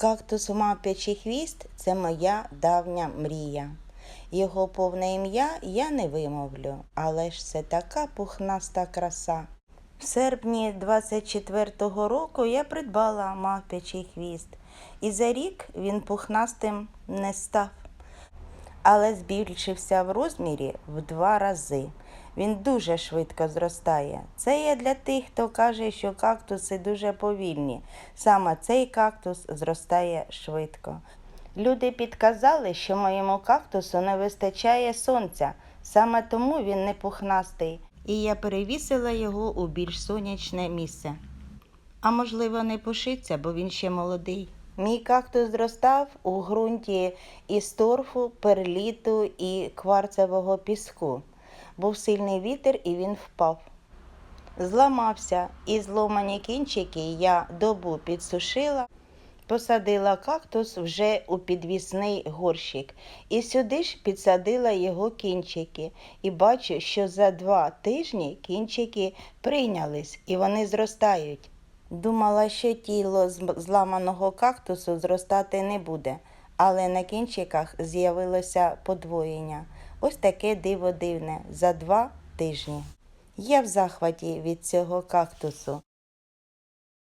Кактус мавпячий хвіст це моя давня мрія. Його повне ім'я я не вимовлю, але ж це така пухнаста краса. В серпні 24-го року я придбала мавпячий хвіст, і за рік він пухнастим не став, але збільшився в розмірі в два рази. Він дуже швидко зростає. Це є для тих, хто каже, що кактуси дуже повільні. Саме цей кактус зростає швидко. Люди підказали, що моєму кактусу не вистачає сонця, саме тому він не пухнастий, і я перевісила його у більш сонячне місце. А можливо, не пушиться, бо він ще молодий. Мій кактус зростав у ґрунті із торфу, перліту і кварцевого піску. Був сильний вітер і він впав. Зламався, і зломані кінчики я добу підсушила, посадила кактус вже у підвісний горщик, і сюди ж підсадила його кінчики. І бачу, що за два тижні кінчики прийнялись і вони зростають. Думала, що тіло зламаного кактусу зростати не буде, але на кінчиках з'явилося подвоєння. Ось таке диво дивне за два тижні. Я в захваті від цього кактусу.